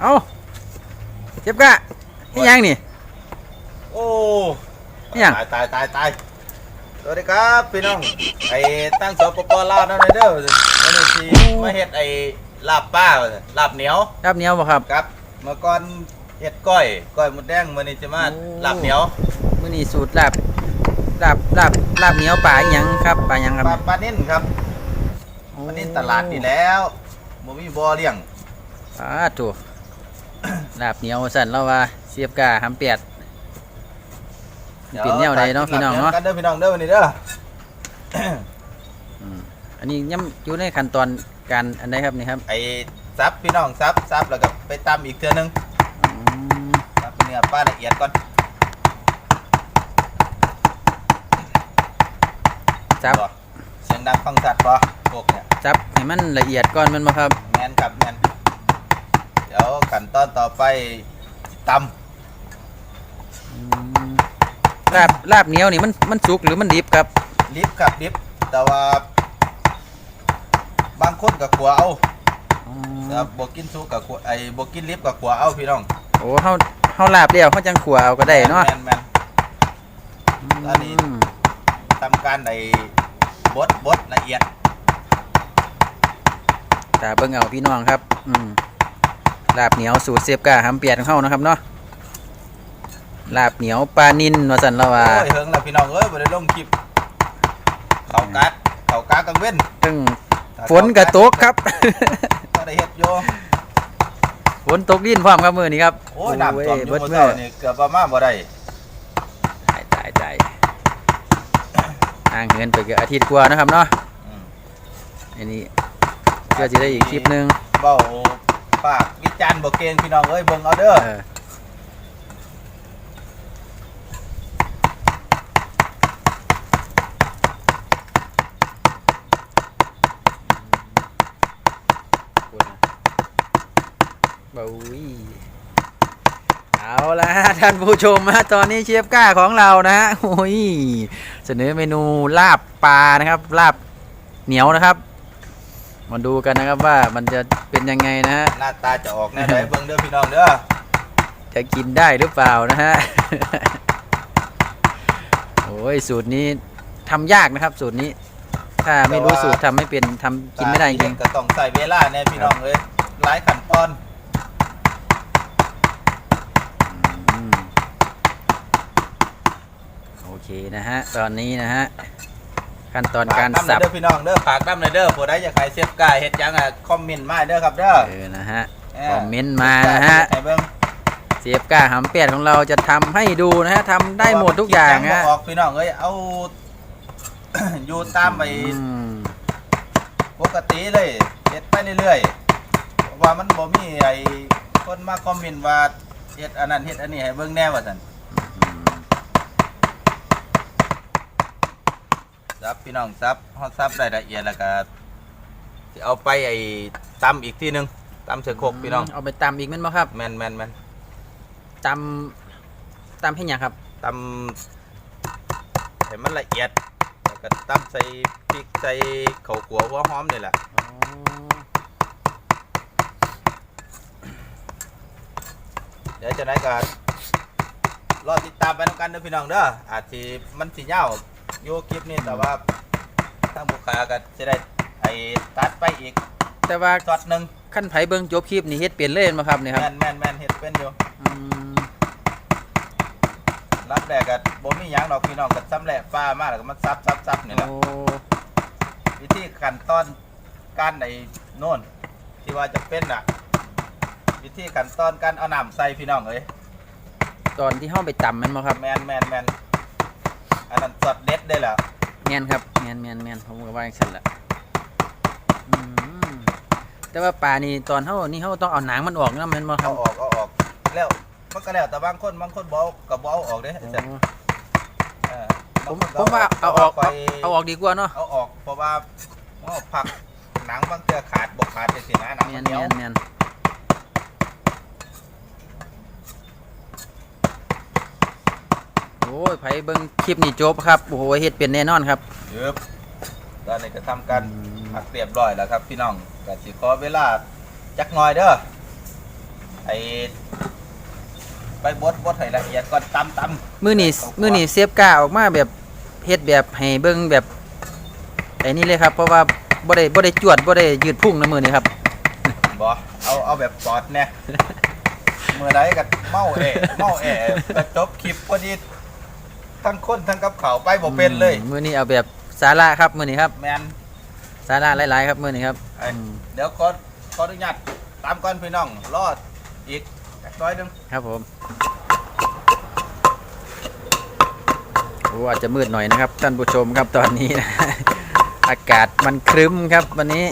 เอาเจ็บกะให้ยังนี่ โอ้อิหยัง ตายตายตายตายสวัสดีครับพี่น้อง ไอ้ตั้งสปปลาวนั่นเลยเด้อวันนี้สิมาเฮ็ดไอ้ลาบป้าว่าซั่นลาบเหนียวรับเหนียวบ่ครับ ครับ เมื่อก่อนเฮ็ดก้อยก้อยหมดแดงมื้อนี้จะมาโอ้ ลาบเหนียวมื้อนี้สูตรลาบลาบลาบลาบเหนียวปลาอีหยังครับปลาหยังครับปลาปลานิ่นครับปลานิ่นตลาดนี่แล้วบ่มีบ่อเลี้ยงปลาถู ลาบเหนียวสั่นเราว่าเสียบกะหำเปียดมันเป็นแนวใดเนาะพี่น้องเนาะกันเด้อพี่น้องเด้อวันนี้เด้ออืมอันนี้ยังอยู่ในขั้นตอนการอันใดครับนี่ครับไอ้ซับพี่น้องซับซับแล้วก็ไปตำอีกเทื่อนึงอืมซับเป็นเนื้อปลาละเอียดก่อนจับบ่เสียงดังฟังชัดบ่พวกเนี่ยจับให้มันละเอียดก่อนแมันบ่ครับแมนครับแมน เดี๋ยวขั้นตอนต่อไปตอืมลาบลาบเหนียวนี่มันมันสุกหรือมันดิบครับำลิฟครับลิฟแต่ว่า บางคนกับขัวเอาอ๋อแต่บกินซุกกับขัวไอ้บกินลิฟกับขัวเอาพี่น้องโอ้เฮาเฮาลาบเดียวเฮาจังขัวเอาก็ได้เนาะแมนแมนอันนี้อืมทำการไอ้บดบดละเอียด ตาเบิ่งเอาพี่น้องครับ อืม ลาบเหนียวสูตรเสียบกะหำเปียดของเฮานะครับเนาะลาบเหนียวปลานินว่าซั่นเราว่าโอ้ยเฮิงแล้วพี่น้องเอ้ยบ่ได้ลงคลิปเขากัดเขากากังเว้นถึงฝนกระตกครับก็ได้เฮ็ดอยู่ฝนตกดินพร้อมครับมื้อนี้ครับโอ้ยน้ำท่วมอยู่เบิดเมื่อมื้อเช้านี่เกือบประมาณบ่ได้ตายตายตายห่างเหินไปเกือบอาทิตย์กว่านะครับเนาะอืมอันนี้เพื่อจะได้อีกคลิปหนึงเบ้า ปากวิจารณ์บ่เก่งพี่น้องเอ้ยเบิ่งเอาเด้อเออบุ้ยเอาละฮะท่านผู้ชมฮะตอนนี้เชฟก้าของเรานะฮะโอ้ยเสนอเมนูลาบปลานะครับ ลาบเหนียวนะครับ มาดูกันนะครับว่ามันจะเป็นยังไงนะฮะหน้าตาจะออกแน่ใดเบิ่งเด้อพี่น้องเด้อจะกินได้หรือเปล่านะฮะ โอ้ยสูตรนี้ทำยากนะครับ สูตรนี้ ถ้าไม่รู้สูตรทำไม่เป็นทำกินไม่ได้จริงก็ต้องใส่เวลาแน่พี่น้องเอ้ยหลายขั้นตอนอืมโอเคนะฮะ ตอนนี้นะฮะ ขั้นตอนการฝสับดำหน่อยเด้อพี่น้องเด้อฝากดำหน่อยเด้อผู้ใดอยากให้เชฟกายเฮ็ดหยังอะคอมเมนต์มาเด้อครับเด้อเออนะฮะเคอมเมนต์มานะฮะให้เบิ่งเสียบก้าหำเป็ดของเราจะทำให้ดูนะฮะทำได้หมดทุกอย่างฮะฮะออกพี่น้องเอ้ยเอาอยู่ตามไปอืมปกติเลยเฮ็ดไปเรื่อยๆเพราะว่ามันบ่มีไอ้คนมาคอมเมนต์ว่าเฮ็ดอันนั้นเฮ็ดอันนี้ให้เบิ่งแน่ว่าซั่น ซับพี่น้องซับฮอดซับได้ละเอียดแล้วก็สิเอาไปไอ้ตำอีกทีหนึงตำเสือโคกพี่น้องเอาไปตำอีกแมั้ยมั้ครับแม่นแม่นแม่นตำตำให้หยังครับตำให้มันละเอียดแล้วก็ตำใส่พริกใส่ข้าวขัวหัวหอมนี่แหละเดี๋ยวจะได้ก็รอติดตามไปน้ำกันเด้อพี่น้องเด้ออาจสิมันสิยาว อยู่คลิปนี้แต่ว่าทางบุคคาก็จะได้ไอ้ตัดไปอีกแต่ว่าช็อตหนึ่งขั้นไผเบิ่งจบคลิปนี่เฮ็ดเปลี่ยนเล่นมาครับนี่ครับแม่นแม่นแม่นเฮ็ดเป็นอยู่อืมรับแรกก็บ่มีหยังดอกพี่น้องก็ซ้ำแหละป้ามาแล้วก็มาซับซับซับนี่แหละโอ้วิธีขั้นตอนการไอ้โน่นที่ว่าจะเป็นน่ะ วิธีขั้นตอนการเอาน้ำใส่พี่น้องเอ้ยตอนที่เฮาไปตำแมันบ่ครับ แม่นแม่นแม่น อันนั้นสดเด็ดได้แล้วแม่นครับแม่นแม่นแม่นผมก็ว่าจังซั่นล่ะอืมแต่ว่าปลานี่ตอนเฮานี่เฮาต้องเอาหนังมันออกนะแม่นบ่ครัเอาบออกเอาออกแล้วมันก็แล้วแต่บางคนบางคนบ่เอาก็บ่เอาออกเด้โอ้เออผมบงคนผมว่าเอาออกไปเอาเอาออกดีกว่าเนาะเอาออกเพราะว่าเอาผักหนังบางเทื่อขาดบ่ขาดจังซี่นะหนังแม่มันนเหนียวแม่นแม่น อ้ยไผเบิ่งคลิปนี่จบครับโอ้โหเฮ็ดเป็นแน่นอนครับ เยบตอนนี้ก็ทำการผักเรียบร้อยแล้วครับ พี่น้องก็สิขอเวลาจักหน่อยเด้อไอ้ไปบดบดให้ละเอียดก่อนตำตำมือนี่มือนี่เซฟกล้าออกมาแบบเฮ็ดแบบให้เบิ่งแบบไอ้นี่เลยครับ เพราะว่าบ่ได้บ่ได้จวดบ่ได้ยืดพุ่งนะมือนี่ครับบอเอาเอาแบบปอดเนี่ยเมื่อไรกับเมาเอะเมาเอะก็จบคลิปพอดี ทั้งคนทั้งกับเขาวไปบ่เป็นเลยอืมมือนี้เอาแบบสาระครับมือนี้ครับแมนสาระหลายๆครับมือนี้ครับไอ้อืมเดี๋ยวขอขออนุญาตตามก่อนพี่น้องรอดอีกจักน้อยหนึงครับผมโอ้อาจจะมืดหน่อยนะครับ ท่านผู้ชมครับตอนนี้นะ อากาศมันครึ้มครับวันนี้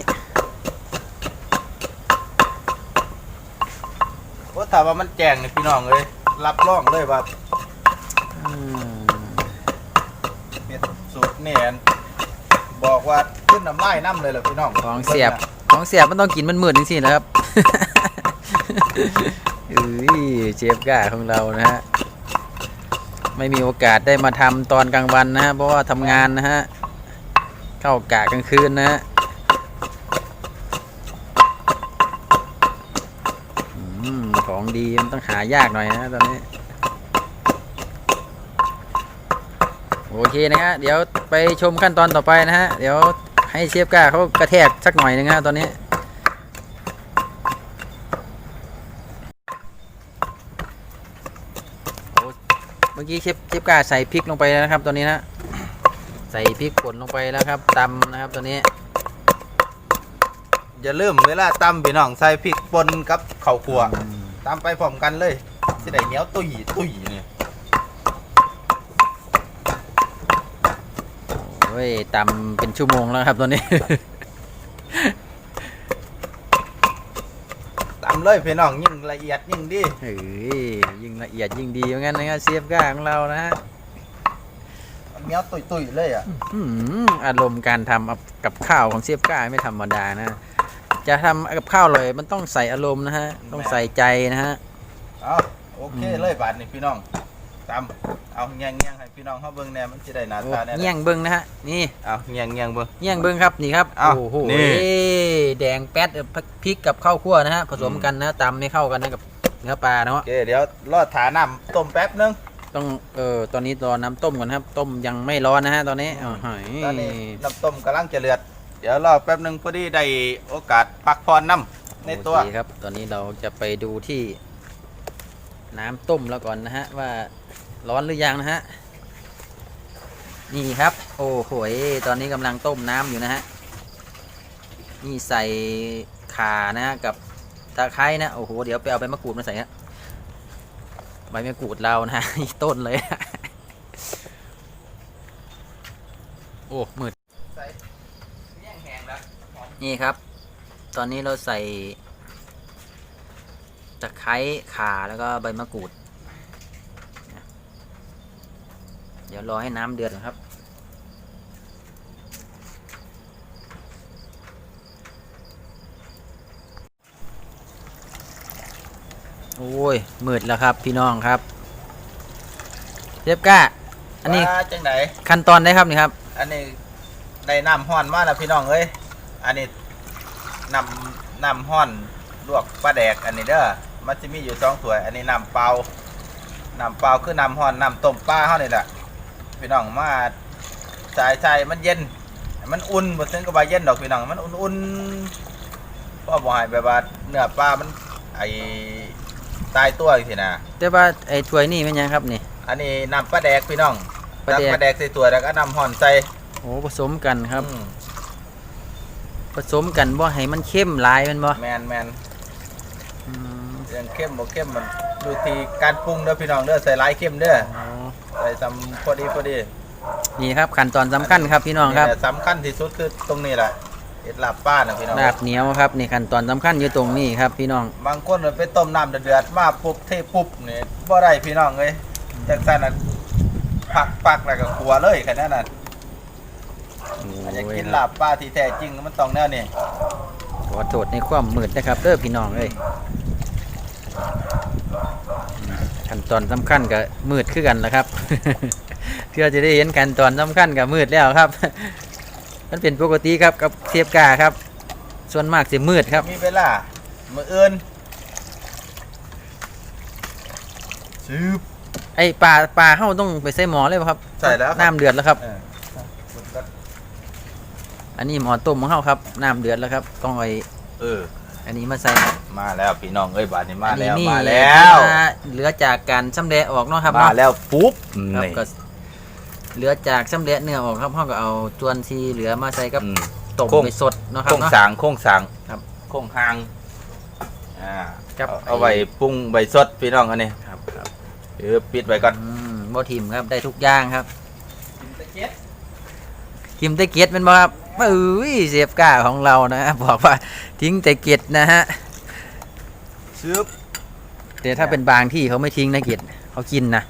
โอ้ถ้าว่ามันแจ้งนี่พี่น้องเลยรับรองเลยว่าอืมเม็ดสูตรเนี่ยบอกว่าขึ้นน้ำลายน้ำเลยเหรอพี่น้องของเสียบของเสียบมันต้องกินมันมืดจริงๆนะครับอุ้ยเชฟก้าของเรานะฮะไม่มีโอกาสได้มาทำตอนกลางวันนะฮะเพราะว่าทำงานนะฮะเข้ากะกลางคืนนะฮะอืมของดีมันต้องหายากหน่อยนะตอนนี้ โอเคนะฮะเดี๋ยวไปชมขั้นตอนต่อไปนะฮะเดี๋ยวให้เชฟก้าเขากระแทกสักหน่อยนึงฮะตอนนี้โอ้เมื่อกี้เชฟเชฟก้าใส่พริกลงไปแล้วนะครับ ตอนนี้นะใส่พริกป่นลงไปแล้วครับตำนะครับตอนนี้อย่าลืมเวลาตำพี่น้องใส่พริกป่นกับข้าวคั่วตำไปพร้อมกันเลยสิได้เหนียวตุยตุยนี่โอ้ยตำเป็นชั่วโมงแล้วครับตอนนี้ตำเลยพี่น้องยิ่งละเอียดยิ่งดีเฮ้ยยิ่งละเอียดยิ่งดีอย่างนั้นนะครับเชฟก้าของเรานะฮะเหนียวตุยตุยเลยอะอืมอารมณ์การทำกับข้าวของเชฟก้าไม่ธรรมดานะ จะทำกับข้าวอร่อยมันต้องใส่อารมณ์นะฮะ ต้องใส่ใจนะฮะ เอาโอเคอืมเลยบาทนี่พี่น้อง ตำเอาแง่งแง่งๆให้พี่น้องเขาเบิ่งแน่มันจะได้หน้าโอ้ตาแน่เงี้ยงเบิ้งนะฮะนี่เอาแง่งแง่งๆเบิ่งเงี้ยงเบิ้งครับนี่ครับอ้าวโอ้โหนี่แดงแป๊ดพริกกับข้าวคั่วนะฮะผสมอืมกันนะตำให้เข้ากันนะกับเนื้อปลาเนาะโอเคเดี๋ยวรอดถาน้ำต้มแป๊บนึงต้องเออตอนนี้รอน้ำต้มก่อนครับ ต้มยังไม่ร้อนนะฮะตอนนี้อ๋อหอยตอนนี้น้ำต้มกำลังจะเลือด เดี๋ยวรอแป๊บนึงพอดีได้โอกาสพักผ่อนน้ำในตัวโอเคครับ ตอนนี้เราจะไปดูที่น้ำต้มแล้วก่อนนะฮะว่า ร้อนหรือยังนะฮะ นี่ครับ โอ้โหตอนนี้กำลังต้มน้ำอยู่นะฮะ นี่ใส่ขานะฮะกับตะไคร้นะ โอ้โห เดี๋ยวไปเอาใบมะกรูดมาใส่ฮะ ใบมะกรูดเรานะฮะอีกต้นเลย โอ้มืดใส่แห้งแห้งแล้วนี่ครับ ตอนนี้เราใส่ตะไคร้ข่าแล้วก็ใบมะกรูดนะ เดี๋ยวรอให้น้ำเดือดก่อนครับ โอ้ยมืดแล้วครับพี่น้องครับเรียบก้า อันนี้ว่าจังไหนขั้นตอนได้ครับนี่ครับ อันนี้ได้น้ำห้อนมาแล้วพี่น้องเอ้ยอันนี้น้ำน้ำห้อนลวกปลาแดกอันนี้เด้อมันจะมีอยู่สองถ้วย อันนี้น้ำเปล่าน้ำเปล่าคือน้ำห้อนน้ำต้มปลาเฮานี่แหละ พี่น้องมาใส่ใส่มันเย็นให้มันอุ่นบ่ถึงกับว่าเย็นดอกพี่น้องมันอุ่นๆเพราะบ่ให้แบบว่าเนื้อปลามันไอตายตัวสินะแต่ว่าไอ้ถ้วยนี่เป็นยังครับนี่ อันนี้น้ำปลาแดกพี่น้องปลาแดกตักปลาแดกใส่ตัวแล้วก็น้ำห้อนใส่โอ้ผสมกันครับ อืมผสมกันบ่ให้มันเข้มหลายแมันบ่แมนแมนอืมเรื่องเข้มบ่เข้มมันดูที่การปรุงเด้อพี่น้องเด้อใส่หลายเข้มเด้ออ๋ อใส่ทำพอดีพอดีนี่ครับขั้นตอนสำคัญครับพี่น้องครับแหละสำคัญที่สุดคือตรงนี้แหละเห็ดลาบป้านะพี่น้องลาบเหนียวครับนี่ขั้นตอนสำคัญอยู่ตรงนี้ครับพี่น้อง บางคนมันไปต้มน้ำเดือดๆมาปุ๊บเทปุ๊บนี่บ่ได้พี่น้องเอ้ยจังซั่นน่ะปักปักแล้วก็ขัวเลยแค่นั้นน่ะอันอยากกินลาบป้าที่แท้จริงมันต้องแนวนี้ขอโทษในความมืดนะครับเด้อพี่น้องเอ้ย ขั้นตอนสำคัญกับมืดคือกันนะครับ เพื่อจะได้เห็นขั้นตอนสำคัญกับมืดแล้วครับ มันเป็นปกติครับกับเทียบกาครับ ส่วนมากจะมืดครับ มีเวลามื้ออื่นซึบไอปลาปลาเฮาต้องไปใส่หมอเลยบ่ครับใส่แล้วครับน้ำเดือดแล้วครับเออมันก็อันนี้หมอต้มของเฮาครับน้ำเดือดแล้วครับ ต้องเอาไอ้เออ อันนี้มาใส่ครับ มาแล้วพี่น้องเอ้ยบาดนี้มาอันแล้วนี้มาแล้วมาเหลือจากการชำแหละออกเนาะครับมาเนาะแล้วปุ๊บครับนี่ก็เหลือจากชำแหละเนื้อออกครับเฮาก็เอาจวนที่เหลือมาใส่กับอืม ต้มโค้ง ไปสดเนาะครับโค้งเนาะ สางโค้งสางครับ โค้งหางอ่าครับเอาเอาไว้ปรุงใบสดพี่น้องอันนี้ครับครับเออปิดไว้ก่อนอืมบ่ทิมครับได้ทุกอย่างครับทิมแต่เกล็ดแมันบ่ครับเอ้ยเสียบก้าของเรานะ บอกว่าทิ้งแต่เกล็ดนะฮะ ซึบแต่ถ้าเป็นบางที่เขาไม่ทิ้งนะเกล็ดเขากินนะ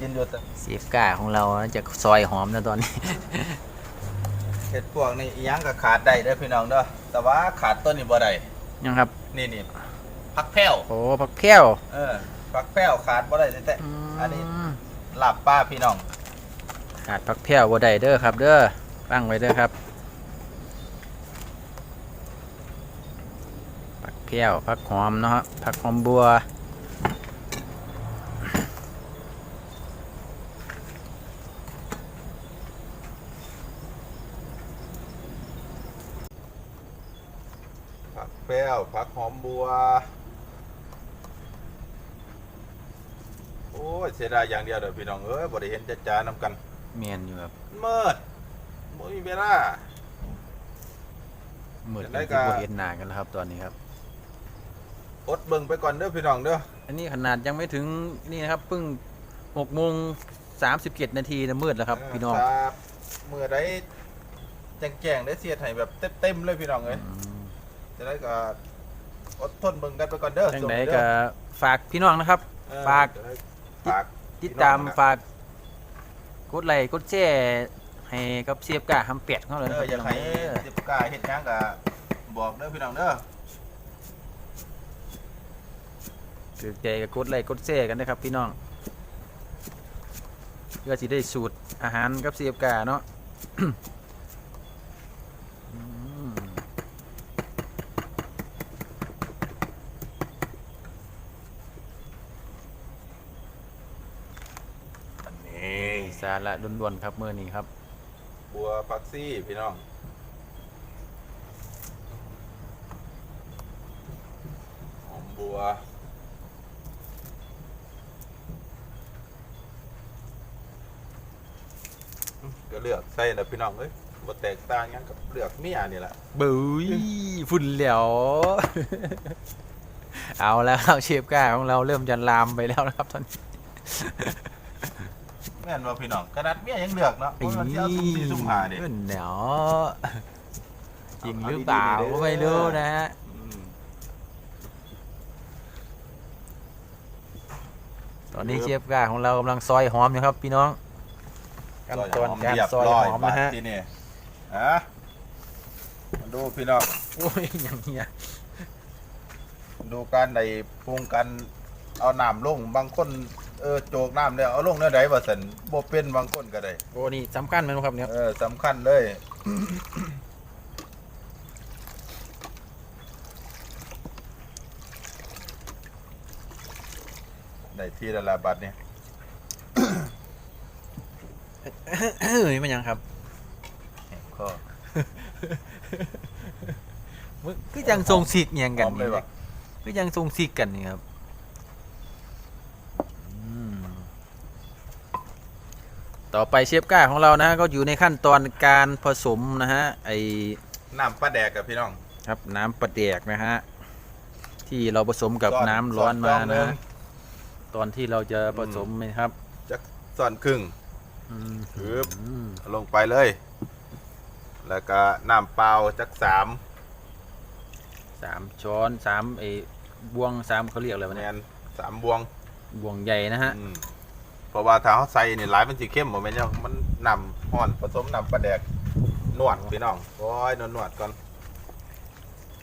กินอยู่แต่เสียบก้าของเรานะจะซอยหอมนะตอนนี้ เห็ดพวกนี้อิหยังก็ขาดได้เด้อพี่น้องเด้อแต่ว่าขาดต้นนี้บ่ได้ยังครับ นี่นี่ผักแพ้วโอ้ผักแก้วเออผักแพ้วขาดบ่ได้แต่อืมอันนี้ลาบป้าพี่น้อง ขาดผักแก้วบ่ได้เด้อครับ เด้อตั้งไว้เด้อครับผั กแก้วผักหอมเนาะผักหอมบัวผักแพ้วผักหอมบัว โอ้ยเสียดายอย่างเดียวเด้อพี่น้องเอ้ยบ่ได้เห็นจ้าจ้านำกันเมียนอยู่ครับมืดบ่มีเวลา เหมือนจะกัได้นก็ที่บ่เห็นหน้ากันแล้วครับตอนนี้ครับ อดเบิ่งไปก่อนเด้อพี่น้องเด้ออันนี้ขนาดยังไม่ถึงนี่นะครับเพิ่งหกโมงสามสิบเจ็ดนาทีนะมืดแล้วครับ พี่น้องครับมื้อใดแจ้งๆได้เสียดให้แบบเต็มๆเลยพี่น้องเอ้ยอืมจะได้ก็อดทนเบิ่งกันไปก่อนเด้อจังช่วไดนี้ก็เด้อฝากพี่น้องนะครับเออฝากจะได้ฝากติดตามพี่น้องนะครับฝากกดไลค์กดแชร์ให้กับเสียบกาทำเป็ดเขาเลยเอนะคอรับอยากให้พี่น้องเด้อสิบกล้าเฮ็ดหยังก็บอกเด้อพี่น้องเด้อ ถือใจกับกดไลค์กดแชร์กันนะครับพี่น้องเพื่อสิได้สูตรอาหารกับเสียบกาเนาะอันนี้สาระล้วนๆครับเมื่อนี้ครับ บัวพักซี่พี่น้องหอมบัว ก็เลือกใส่แล้วพี่น้องเอ้ยบ่แตกต่างหยังกับเลือกเมียนี่แหละบุยฝุ่นเหลวเอาแล้วครับเชฟก้าของเราเริ่มจะลามไปแล้วนะครับตอนนี้ แม่นว่าพี่น้องกระดาษเมียยังเลือกเนาะเพราะมันสิเอาซุ่มสี่ซุ่มห้าดิฝุ่นเหลวจริงหรือเปล่าก็ไม่รู้นะฮะอืมตอนนี้เชฟก้าของเรากำลังซอยหอมอยู่ครับ พี่น้อง ขั้นตอนการซอยหอมนะฮะที่นี่ฮะมาดูพี่น้องโอ้ยอย่างเงี้ยดูการในปรุงกันเอาน้ำลงบางคนเออโจกน้ำแล้วเอาลงเนื้อใดว่าสันบ่เป็นบางคนก็ได้โอ้นี่สำคัญไหมครับเนี่ยเออสำคัญเลยได้ที่ละละบาทเนี่ย เฮ้ยมันยังครับก็มึงคือยังทรงซิกเงียงกันอยนี่ว่ะคือยังทรงซิกกันนี่ครับต่อไปเชฟก้าของเรานะฮะก็อยู่ในขั้นตอนการผสมนะฮะไอน้ำปลาแดกกับพี่น้อง ครับน้ำปลาแดกนะฮะที่เราผสมกับน้ำร้อนมานะ ตอนที่เราจะผสมนะครับจักส่อนครึ่ง อืมครับอืมเอาลงไปเลย แล้วก็น้ำเปล่าจักสามสามช้อนสามไอ้บวงสามเขาเรียกอะไรวะแมเนี่ยนสามบวงบวงใหญ่นะฮะอืมเพราะว่าถ้าเขาใส่นี่หลายมันสิเข้มบ่แม่นยังมันนำห่อนผสมน้ำปลาแดกนวดพี่น้องโอ้ยนวดนวดก่อน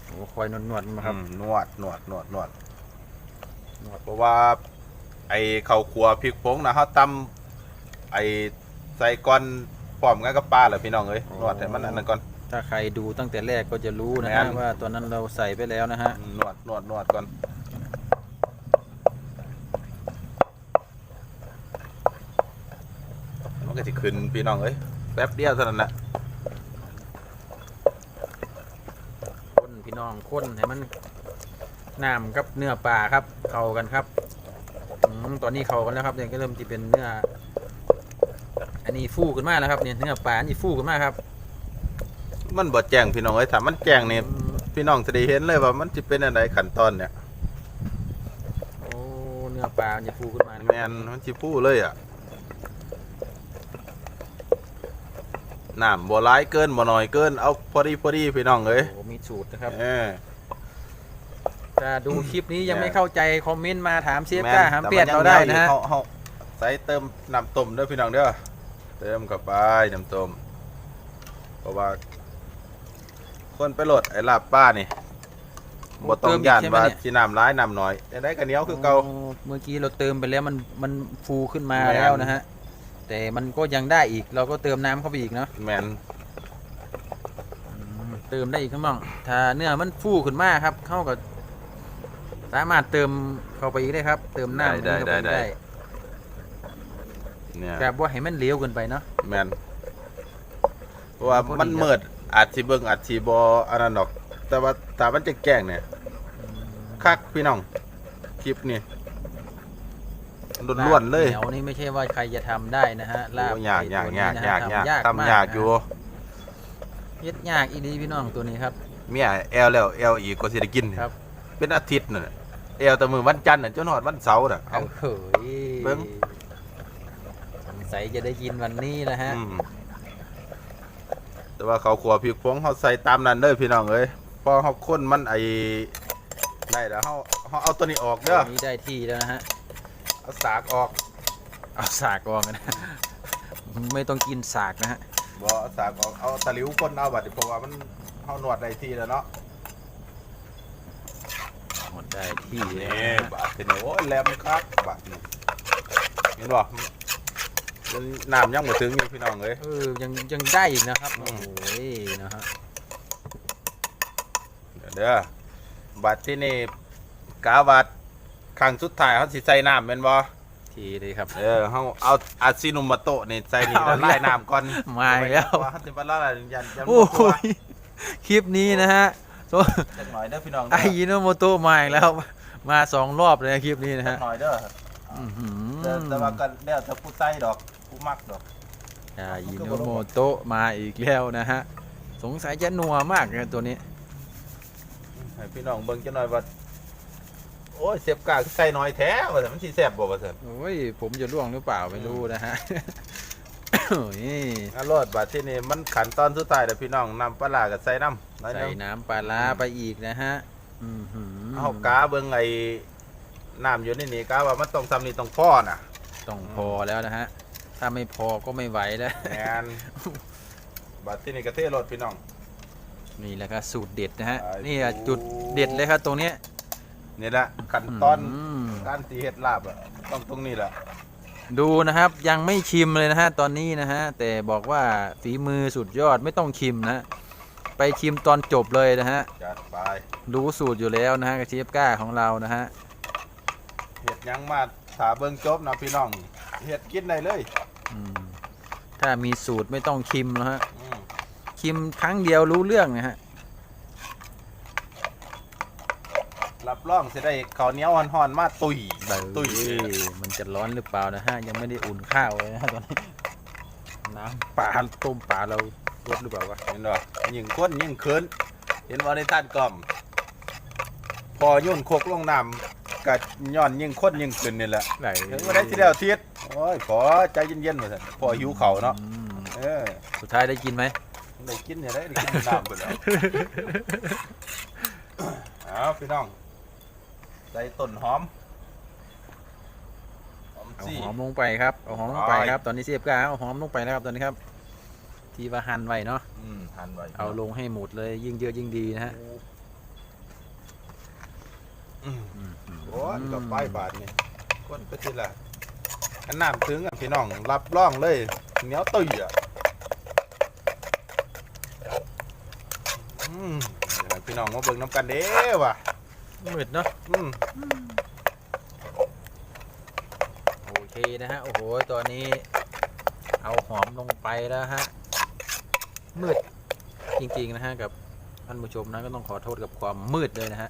โอ้คอยนวดนวดๆมาครับอืมนวดนวดนวดนวดนวดเพราะว่า ไอ้ข้าวคั่วพริกผงนะเฮาตำ ไอใส่ก้อนป้อมกันกับปลาเหรอพี่น้องเอ้ยนวดแต่มันอันนั้นก่อน ถ้าใครดูตั้งแต่แรกก็จะรู้นะฮะว่าตัวนั้นเราใส่ไปแล้วนะฮะนวดนวดนวดก่อนมันก็จะขึ้นพี่น้องเอ้ยแป๊บเดียวเท่านั้นแหละข้นพี่น้องข้นให้มันน้ำกับเนื้อปลาครับเข้ากันครับอืมตอนนี้เข้ากันแล้วครับเดี๋ยก็เริ่มจะเป็นเนื้อ อันนี้ฟูขึ้นมาแล้วครับเนี่ยเนื้อปลาอันนี้ฟูขึ้นมาครับ มันบ่แจ้งพี่น้องเอ้ยถ้ามันแจ้งนี่อืมพี่น้องจะได้เห็นเลยว่ามันจะเป็นอะไรขั้นตอนเนี่ยโอ้เนื้อปลามันจะฟูขึ้นมาะครับแมนมันสิพูเลยอะน้ำบ่ร้ายเกินบ่น้อยเกินเอาพอดีพอดีพี่น้องเอ้ยโอ้มีสูตรนะครับเออถ้าดูคลิปนี้ยังเนี่ยไม่เข้าใจคอมเมนต์มาถามเชฟแม่ก้าหามเปียดเราได้นะฮะเฮาเฮาใส่เติมน้ำต้มเด้อพี่น้องเด้อ เติมเข้าไปน้ำต้มเพราะว่า คนไปโหลดไอ้ลาบป้านี่บ่ต้องย่านว่าสิน้ำร้ายน้ำน้อยได้ก็เหนียวคือเก่าโเมื่อกี้เราเติมไปแล้วมันมันฟูขึ้นมาแม่นแล้วนะฮะ แต่มันก็ยังได้อีก เราก็เติมน้ำเข้าไปอีกเนาะแมนอืมเติมได้อีกครับน้องถ้าเนื้อมันฟูขึ้นมาครับ เข้ากับสามารถเติมเข้าไปอีกได้ครับ เติมน้ำได้เข้าได้ไปได้ เนี่ยแบบว่าให้มันเหลวเกินไปเนาะ แมนเพราะว่าพอดีมันมืดอาจสิเบิ่งอาจสิบ่อันนั้นดอก แต่ว่าถ้ามันจะแกล้งเนี่ยคักพี่น้องคลิปนี่ล้วนๆเลยเหนียวนี่ไม่ใช่ว่าใครจะทำได้นะฮะลาบโอ้ยากยากตัวนี้ยากนะยาฮะกยากทำยากมากทำยากอยู่นะเฮ็ดยากอีดีพี่น้องตัวนี้ครับ เมียแอลแล้วแอลอีกก็สิได้กินครับ เป็นอาทิตย์นั่นน่ะแอลแต่มือวันจันทร์น่ะจนฮอดวันเสาร์น่ะเอาเฮ้ยเบิ่ง สงสัยจะได้กินวันนี้นะฮะ อืมแต่ว่าเขาวขัวพริกผงเขาใส่ตามนั้นเด้อพี่น้องเอ้ยพอเขาค้นมันไอได้แล้วเขาเขาเอาตัวนี้ออกเด้อตัวนี้ได้ที่แล้วนะฮะ เอาสากออกเอาสากออกนะ ไม่ต้องกินสากนะฮะ บ่เอาสากออกเอาตะหลิวก้นเอาบัดนี้เพราะว่ามันเฮาหนวดได้ทีแล้วเนาะหมดได้ที่แล้วนี่นะฮะบาดทีนี้โอ้ยแหลมครับบาดนี้เห็นบ่ มันน้ำยังบ่ถึงอยู่พี่น้องเอ้ยเออยังยังได้อีกนะครับ อืโอ้ม โหนะฮะเดี๋ยวเด้อบาดที่นี่กาบาดครั้งสุดท้ายเขาสิใส่น้ำแม่นบ่ทีเลยครับ เออเฮาเอาอาซินุมาโตะนี่ใส่นี่เอาละลายน้ำก่อนมาอีกแล้วว่าเฮาสิบ่ละลายยันยันโอ้โหยคลิปนี้นะฮะโซจักหน่อยเด้อพี่น้องไอยิโนโมโตะมาอีกแล้ว มาสองรอบเลยนะคลิปนี้นะจัฮะกหน่อยเด้ออื้อหืแต่อแต่ว่าก็แล้วแต่ผู้ใส่ดอกผู้ มักดอกไอยิโนโมโตะมาอีกแล้วนะฮะ สงสัยจะนัวมากเลยตัวนี้ ให้พี่น้องเบิ่งจักหน่อยว่าโอ้ยเสียบกากใส่น้อยแท้ว่าซั่นมันสิแซ่บบ่ว่าซั่นโอ้ย ผมจะล่วงหรือเปล่าไม่รู้นะฮะ โอ้ยอรสบาดที่นี่มันขั้นตอนสุดท้ายแล้วพี่น้องน้ำปลาร้าก็ใส่น้ำน้อยใส่นึงน้ำปลาร้าไปอีกนะฮะอือหือเอากาเบิ่งไอ้น้ำอยู่ในนี่กาว่ามันต้องซ้ำนี่ต้องพ่อน่ะ ต้องพอแล้วนะฮะ ถ้าไม่พอก็ไม่ไหวแล้ว แม่นบาดที่นี่ก็เทรสพี่น้อง นี่แหละครับสูตรเด็ดนะฮะ ไอ้นี่อะจุดเด็ดเลยครับตรงเนี้ย นี่แหละขั้นตอนมการสีเห็ดลาบอะต้องตรงนี้แหละ ดูนะครับยังไม่ชิมเลยนะฮะตอนนี้นะฮะแต่บอกว่าฝีมือสุดยอดไม่ต้องชิมนะฮะไปชิมตอนจบเลยนะฮะจัดไปรู้สูตรอยู่แล้วนะฮะกับเชฟก้าของเรานะฮะเห็ดหยังมาถาเบิ่งจบนะพี่น้องเห็ดกินได้เลยอืม ถ้ามีสูตรไม่ต้องชิมนะฮะอืมชิมครั้งเดียวรู้เรื่องนะฮะ รับรองจะได้ข้าวเหนียวห่อนๆมาตุยตุยเอ้ยมันจะร้อนหรือเปล่านะฮะ ยังไม่ได้อุ่นข้าวเลยนะฮะตอนนี้ น้ำปลาต้มปลาเราลดหรือเปล่าวะเห็นบ่ยิ่งข้นยิ่งเคินเห็นว่าในท่านกล่อม พอยุ่นโคกลงน้ำ กัย้อนยิ่งข้นยิ่งขึ้นนี่แหละไหนถึงวันได้ที่แล้วทิศโอ้ยขอใจเย็นๆมาสิพอหิวเข่าวเนาะอืมเออสุดท้ายได้กินไหมได้กินอย่าได้ได้กินน้ำไปแล้วเอาพี่น้องใส่ต้นหอมหอมเอาซี่ หอมลงไปครับเอาหอมลงไปไปครับตอนนี้เสียบก้าเอาหอมลงไปแล้วครับตอนนี้ครับ ที่ว่าหั่นไว้เนาะอืมหั่นไว้เอาลงให้หมดเลยยิ่งเยอะยิ่งดีนะฮะอืมอืมอืม โอ้ยกับป้ายบาทนี่ก้นไปทีละอันน้ำถึงอะพี่น้องรับร่องเลยเหนียวตุยอะอืมเดี๋ยวให้พี่น้องมาเบิ่งน้ำกันเด้ว่ะมืดเนาะอืมโอเคนะฮะ โอ้โหตอนนี้ เอาหอมลงไปแล้วฮะ มืดจริงๆนะฮะกับท่านผู้ชมนะก็ต้องขอโทษกับความมืดเลยนะฮะ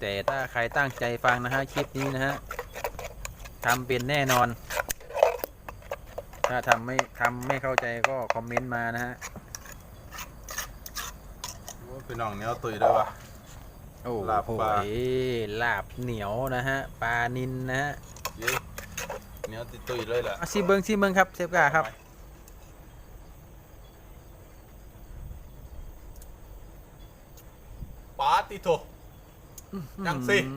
แต่ถ้าใครตั้งใจฟังนะฮะคลิปนี้นะฮะทำเป็นแน่นอน ถ้าทำไม่ทำไม่เข้าใจก็คอมเมนต์มานะฮะโอ้พี่น้องเหนี้ยวตุยด้วยวะโอ้ลาบโหปลาลาบเหนียวนะฮะปลานินนะฮะเย้เหนี้ยวติดตุยเลยแหละอะซีเบิงซีเบิงครับเชฟกาครับปาติโถ จังสิอื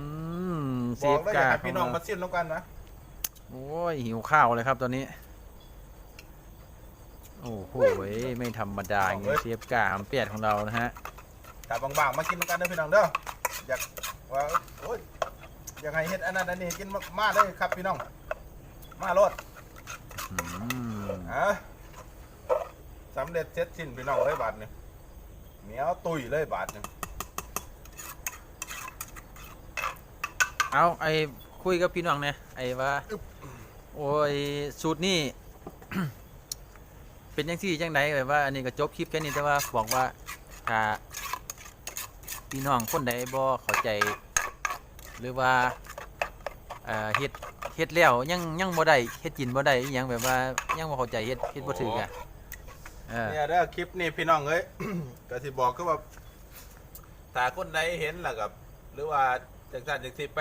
มเชบอกฟเลยกาให้ขพี่องน้องเรามาซิมแล้วกันนะโอ้ยหิวข้าวเลยครับตอนนี้ โอ้โหไม่ธรรมดาอย่างเงี้ยเชฟกาหำเปียดของเรานะฮะถ้าบางๆมากินแล้วกันเด้อพี่น้องเด้ออยากว่าโอ้ยอยากให้เฮ็ดอันนั้นอันนี้กินมาเลยครับพี่น้อง มาโลดอืมอะสำเร็จเสร็จสิ้นพี่น้องเลยบาทหนึงเหนียวตุยเลยบาทหนึง เอาไอ้คุยกับพี่น้องเนี่ยไอ้ว่า โอ้ยสูตรนี่ เป็นยังสี่จังไดแบบว่า อันนี้ก็จบคลิปแค่นี้แต่ว่าบอกว่าถ้าพี่น้องคนใดบ่เข้าใจ หรือว่าเอ่อเฮ็ดเฮ็ดแล้วยังยังบ่ได้เฮ็ดกินบ่ได้อีหยังแบบว่ายังบ่เข้าใจเฮ็ดเฮ็ดบ่ถึกอะเออเนี่ยเด้อคลิปนี้พี่น้องเอ้ย ก็สิบอกก็ว่าถ้าคนใดเห็นล่ะกับ หรือว่า จังซั่นจังสิไป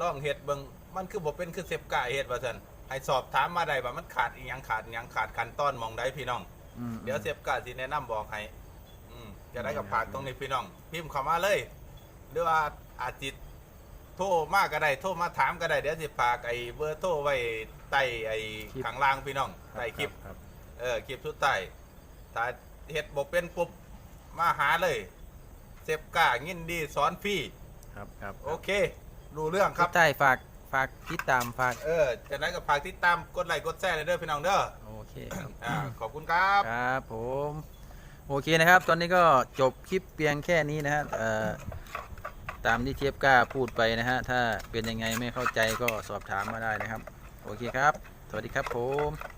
ลองเฮ็ดเบิ่งมันคือบ่เป็นคือเซฟกาเฮ็ดว่าซั่นให้สอบถามมาได้ว่ามันขาดอีหยังขาดอีหยังขาดขั้นตอนหมองใดพี่น้อง อืม เดี๋ยวเซฟกาสิแนะนำบอกให้อืมจะได้กับฝากตรงนี้พี่น้อง พิมพ์เข้ามาเลย หรือว่าอาจจิตโทรมาก็ได้โทรมาถามก็ได้เดี๋ยวสิฝากไอ้เบอร์โทรไว้ใต้ไอ้ข้างล่างพี่น้องใต้คลิป ครับ เออคลิปสุดท้ายถ้าเฮ็ดบ่เป็นปุ๊บมาหาเลย เซฟกายินดีสอนฟรี ครับครับโอเค รู้เรื่องครับใต้ฝากฝากติดตามฝากเออจากนั้นก็ฝากติดตามกดไลค์กดแชร์เลยเด้อพี่น้องเด้อโอเคครับอ่าขอบคุณครับ ครับผมโอเคนะครับ ตอนนี้ก็จบคลิปเพียงแค่นี้นะฮะเอ่อตามที่เทียบกล้าพูดไปนะฮะถ้าเป็นยังไงไม่เข้าใจก็สอบถามมาได้นะครับ โอเคครับ สวัสดีครับผม